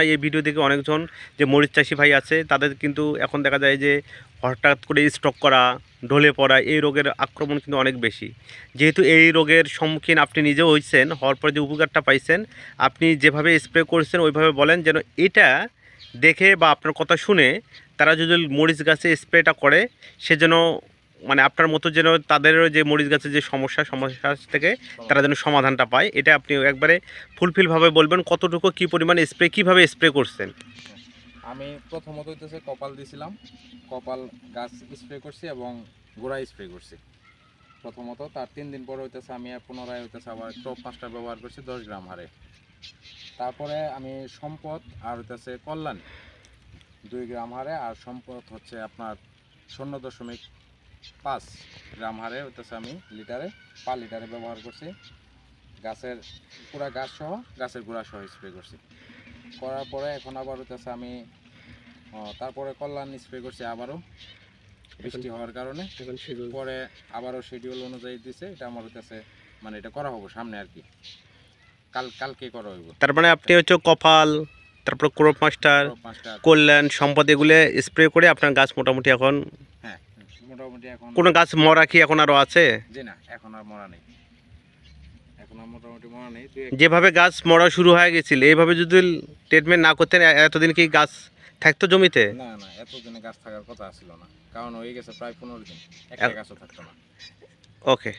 না এই ভিডিও দেখে অনেকজন যে মরিচ চাষি ভাই আছে, তাদের কিন্তু এখন দেখা যায় যে হঠাৎ করে স্ট্রোক করা, ঢলে পড়া, এই রোগের আক্রমণ কিন্তু অনেক বেশি। যেহেতু এই রোগের সম্মুখীন আপনি নিজেও হয়েছেন হওয়ার পরে যে উপকারটা পাইছেন, আপনি যেভাবে স্প্রে করেছেন ওইভাবে বলেন যেন এটা দেখে বা আপনার কথা শুনে তারা যদি মরিচ গাছে স্প্রেটা করে, সে যেন মানে আপনার মতো যেন তাদেরও যে মরিচ গাছের যে সমস্যা সমস্যা থেকে তারা যেন সমাধানটা পায়, এটা আপনি একবারে ফুলফিলভাবে বলবেন কতটুকু, কী পরিমাণে স্প্রে কীভাবে স্প্রে করছেন? আমি প্রথমত হইতেছে কপাল দিছিলাম, কপাল গাছ স্প্রে করছি এবং গোড়া স্প্রে করছি। প্রথমত তার তিন দিন পরে হইতেছে আমি পুনরায় হইতেছে আবার টপ পাঁচটা ব্যবহার করছি দশ গ্রাম হারে। তারপরে আমি সম্পদ আর হইতেছে কল্যাণ, দুই গ্রাম হারে আর সম্পদ হচ্ছে আপনার শূন্য দশমিক পাঁচ গ্রাম হারে হইতেছে আমি লিটারে পার লিটারে ব্যবহার করছি। গাছের পুরা গাছ সহ গাছের গোড়া সহ স্প্রে করছি। করার পরে এখন আবার হইতেছে আমি তারপরে কল্যাণ স্প্রে করছি আবারও। বৃষ্টি হওয়ার কারণে। এখন শিডিউল পরে আবারও শিডিউল অনুযায়ী দিছে এটা আমার কাছে মানে এটা করা হব সামনে আর কি। কাল কালকে করা হইব। তার মানে আপনি হচ্ছে কপাল তারপর ক্রপ মাস্টার কল্যাণ সম্পদ এগুলো স্প্রে করে আপনার গাছ মোটামুটি এখন মোটামুটি এখন কোনো গাছ মরা কি এখন আরও আছে? জি না এখন আর মরা নেই। এখন আর মোটামুটি মরা নেই দুই এক- যেভাবে গাছ মরা শুরু হয়ে গেছিল এইভাবে যদি ট্রিটমেন্ট না করতেন এ- এতদিন কি গাছ থাকতো জমিতে? না না এতদিনে গাছ থাকার কথা ছিল না। কারণ হয়ে গেছে প্রায় পনেরো দিন একটা গাছও থাকতো না। ওকে।